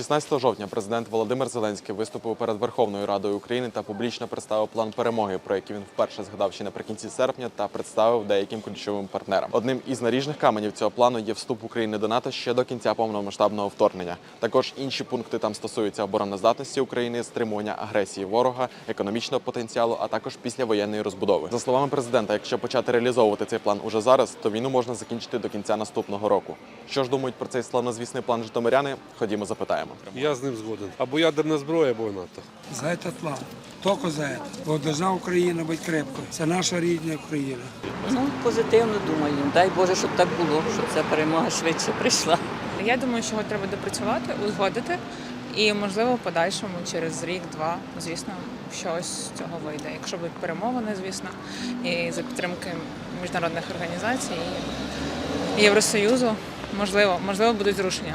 16 жовтня президент Володимир Зеленський виступив перед Верховною Радою України та публічно представив план перемоги, про який він вперше згадав ще наприкінці серпня та представив деяким ключовим партнерам. Одним із наріжних каменів цього плану є вступ України до НАТО ще до кінця повномасштабного вторгнення. Також інші пункти там стосуються обороноздатності України, стримування агресії ворога, економічного потенціалу, а також післявоєнної розбудови. За словами президента, якщо почати реалізовувати цей план уже зараз, то війну можна закінчити до кінця наступного року. Що ж думають про цей славнозвісний план житомиряни? Ходімо, запитаємо. Я з ним згоден. Або ядерна зброя, або НАТО. За этот план. Только за это. Бо должна Україна бути крепкою. Це наша рідна Україна. Ну, позитивно думаю. Дай Боже, щоб так було, щоб ця перемога швидше прийшла. Я думаю, що його треба допрацювати, узгодити, і можливо в подальшому через рік-два, звісно, щось з цього вийде. Якщо будуть перемовини, звісно, і за підтримки міжнародних організацій і Євросоюзу, можливо, можливо, будуть зрушення.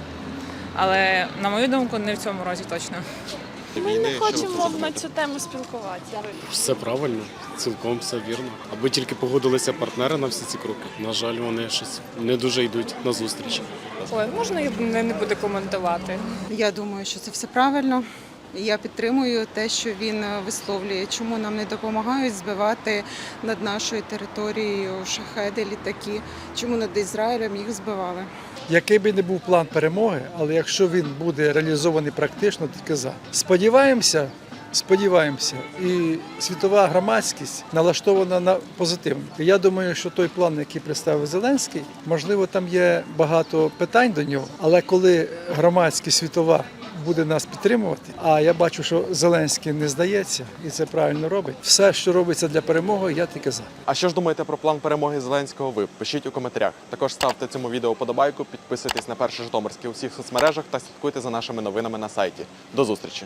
Але на мою думку, не в цьому році точно. Ми не хочемо на цю тему спілкуватися. Все правильно, цілком все вірно. Аби тільки погодилися партнери на всі ці кроки. На жаль, вони щось не дуже йдуть на зустріч. Ой, можна я не, буду коментувати. Я думаю, що це все правильно. Я підтримую те, що він е, висловлює, чому нам не допомагають збивати над нашою територією шахеди, літаки, чому над Ізраїлем їх збивали. Який би не був план перемоги, але якщо він буде реалізований практично, тільки за. Сподіваємося, сподіваємося, і світова громадськість налаштована на позитивно. Я думаю, що той план, який представив Зеленський, можливо, там є багато питань до нього, але коли громадськість світова буде нас підтримувати, а я бачу, що Зеленський не здається і це правильно робить. Все, що робиться для перемоги, я тільки за. А що ж думаєте про план перемоги Зеленського? Ви пишіть у коментарях. Також ставте цьому відео подобайку, підписуйтесь на перше Житомирське у всіх соцмережах та слідкуйте за нашими новинами на сайті. До зустрічі!